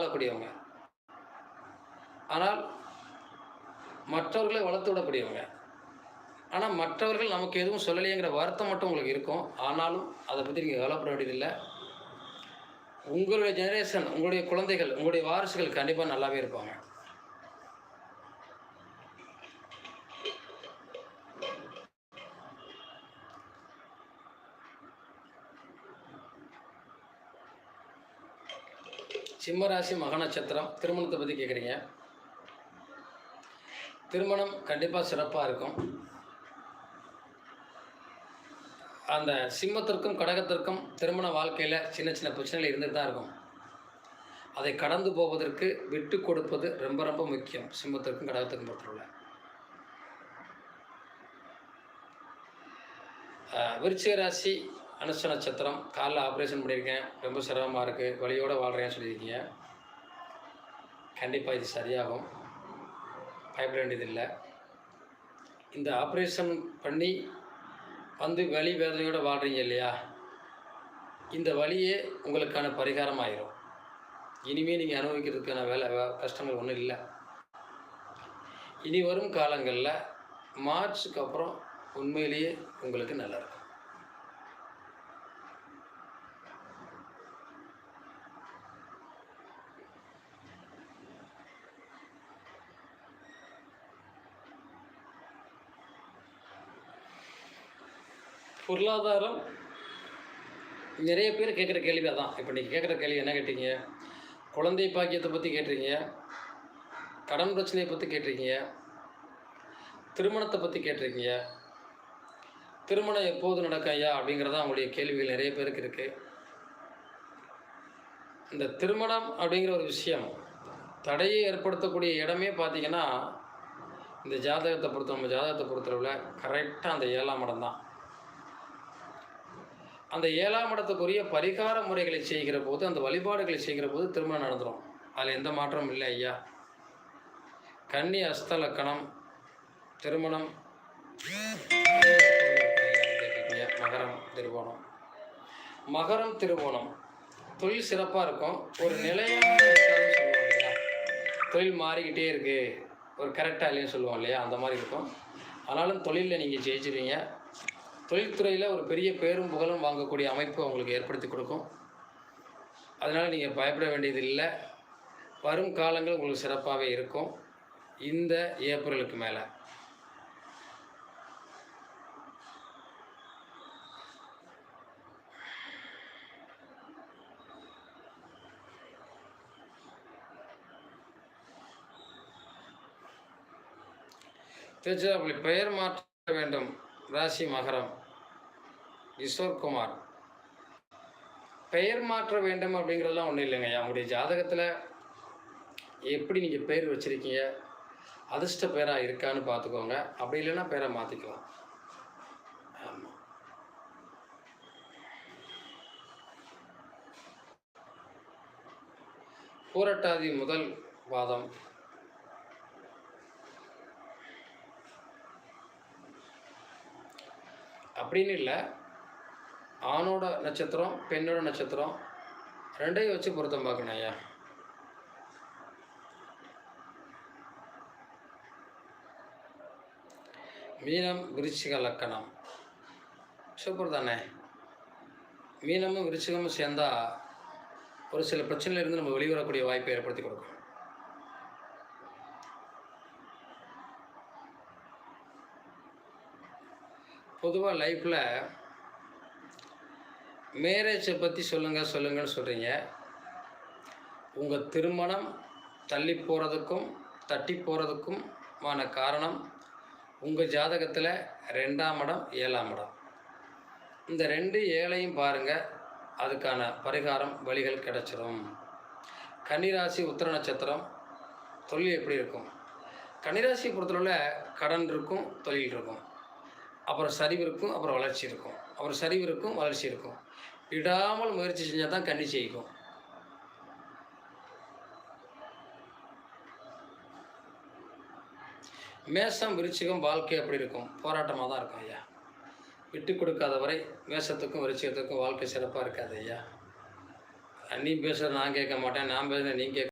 வாழக்கூடியவங்க. ஆனால் மற்றவர்களை வளர்த்து விடக்கூடியவங்க. ஆனால் மற்றவர்கள் நமக்கு எதுவும் சொல்லலையேங்கிற வருத்தம் மட்டும் உங்களுக்கு இருக்கும். ஆனாலும் அதை பற்றி நீங்கள் கவலைப்பட வேண்டியதில்லை. உங்களுடைய ஜெனரேஷன் உங்களுடைய குழந்தைகள் உங்களுடைய வாரிசுகள் கண்டிப்பாக நல்லாவே இருப்பாங்க. சிம்மராசி மக நட்சத்திரம். திருமணத்தை பற்றி கேட்குறீங்க திருமணம் கண்டிப்பாக சிறப்பாக இருக்கும். அந்த சிம்மத்திற்கும் கடகத்திற்கும் திருமண வாழ்க்கையில் சின்ன சின்ன பிரச்சனைகள் இருந்துட்டு தான் இருக்கும். அதை கடந்து போவதற்கு விட்டு கொடுப்பது ரொம்ப ரொம்ப முக்கியம் சிம்மத்திற்கும் கடகத்திற்கும் பொறுத்தவரை. விருச்சிக ராசி அனுஷ நட்சத்திரம். காலைல ஆப்ரேஷன் பண்ணியிருக்கேன். ரொம்ப சிரமமாக இருக்குது வழியோடு வாழ்கிறேன்னு சொல்லியிருக்கீங்க. கண்டிப்பாக இது சரியாகும். பயப்பட வேண்டியதில்லை இந்த ஆப்ரேஷன் பண்ணி வந்து வலி வேதனையோடு வாழ்கிறீங்க இல்லையா? இந்த வழியே உங்களுக்கான பரிகாரம் ஆயிரும் இனிமேல் நீங்கள் அனுபவிக்கிறதுக்கான வேலை வே- கஷ்டங்கள் ஒன்றும் இல்லை. இனி வரும் காலங்களில் மார்ச்சுக்கு அப்புறம் உண்மையிலேயே உங்களுக்கு நல்லாயிருக்கும் பொருளாதாரம் நிறைய பேர் கேட்குற கேள்வி அதான். இப்போ நீங்கள் கேட்குற கேள்வி என்ன கேட்டீங்க? குழந்தை பாக்கியத்தை பற்றி கேட்டிருக்கீங்க. கடன் பிரச்சனையை பற்றி கேட்டிருக்கீங்க. திருமணத்தை பற்றி கேட்டிருக்கீங்க. திருமணம் எப்போது நடக்கும் ஐயா? அப்படிங்கிறது அவங்களுடைய கேள்விகள் நிறைய பேருக்கு இருக்குது இந்த திருமணம் அப்படிங்கிற ஒரு விஷயம் தடையை ஏற்படுத்தக்கூடிய இடமே பார்த்திங்கன்னா இந்த ஜாதகத்தை பொறுத்த நம்ம ஜாதகத்தை பொறுத்தளவில் கரெக்டாக அந்த ஏழாம் இடம் தான். அந்த ஏழாம் இடத்துக்குரிய பரிகார முறைகளை செய்கிற போது அந்த வழிபாடுகளை செய்கிற போது திருமணம் நடந்துடும் அதில் எந்த மாற்றமும் இல்லை ஐயா. கன்னி அஸ்தலக்கணம் திருமணம். மகரம் திருவோணம். மகரம் திருவோணம். தொழில் சிறப்பாக இருக்கும். ஒரு நிலையான தொழில் மாறிக்கிட்டே இருக்குது ஒரு கரெக்டாக இல்லைன்னு சொல்லுவோம் இல்லையா? அந்த மாதிரி இருக்கும். ஆனாலும் தொழிலில் நீங்கள் ஜெயிச்சிருவீங்க. தொழில்துறையில் ஒரு பெரிய பேரும் புகழும் வாங்கக்கூடிய அமைப்பு உங்களுக்கு ஏற்படுத்தி கொடுக்கும். அதனால் நீங்கள் பயப்பட வேண்டியது இல்லை வரும் காலங்கள் உங்களுக்கு சிறப்பாகவே இருக்கும். இந்த ஏப்ரலுக்கு மேலே. திருச்சிராப்பள்ளி பெயர் மாற்ற வேண்டும். ராசி மகரம். கிஷோர்குமார். பெயர் மாற்ற வேண்டும் அப்படிங்கிறதெல்லாம் ஒன்றும் இல்லைங்க அவங்களுடைய ஜாதகத்தில் எப்படி நீங்கள் பெயர் வச்சுருக்கீங்க? அதிர்ஷ்ட பேராக இருக்கான்னு பார்த்துக்கோங்க அப்படி இல்லைன்னா பேரை மாற்றிக்கலாம் ஆமாம் பூரட்டாதி முதல் வாதம். அப்படின்னு இல்லை. ஆணோட நட்சத்திரம் பெண்ணோட நட்சத்திரம் ரெண்டையும் வச்சு பொருத்தம் பார்க்கணும் ஐயா. மீனம் விருச்சிக லக்கணம். சூப்பர் தானே? மீனமும் விருச்சிகமும் சேர்ந்தால் ஒரு சில பிரச்சனையிலிருந்து நம்ம வெளிவரக்கூடிய வாய்ப்பை ஏற்படுத்தி கொடுக்கும். பொதுவாக லைஃப்பில் மேரேஜை பற்றி சொல்லுங்கள் சொல்லுங்கன்னு சொல்கிறீங்க உங்கள் திருமணம் தள்ளி போகிறதுக்கும் தட்டி போகிறதுக்குமான காரணம் உங்கள் ஜாதகத்தில் ரெண்டாம் இடம் ஏழாம் இடம். இந்த ரெண்டு ஏழையும் பாருங்கள் அதுக்கான பரிகாரம் வழிகள் கிடைச்சிரும். கன்னிராசி உத்திர நட்சத்திரம் தொழில் எப்படி இருக்கும்? கன்னிராசி பொறுத்தளவில் கடன் இருக்கும் தொழில் இருக்கும். அப்புறம் சரிவு இருக்கும் அப்புறம் வளர்ச்சி இருக்கும். அப்புறம் சரிவு இருக்கும் வளர்ச்சி இருக்கும். விடாமல் முயற்சி செஞ்சால் தான் கன்னி செய்யும். மேஷம் விருச்சிகம் வாழ்க்கை எப்படி இருக்கும். போராட்டமாக தான் இருக்கும் ஐயா. விட்டு கொடுக்காத வரை மேசத்துக்கும் விருச்சிகத்துக்கும் வாழ்க்கை சிறப்பாக இருக்காது ஐயா. நீ பேசுகிற நான் கேட்க மாட்டேன் நான் பேசுகிறேன் நீ கேட்க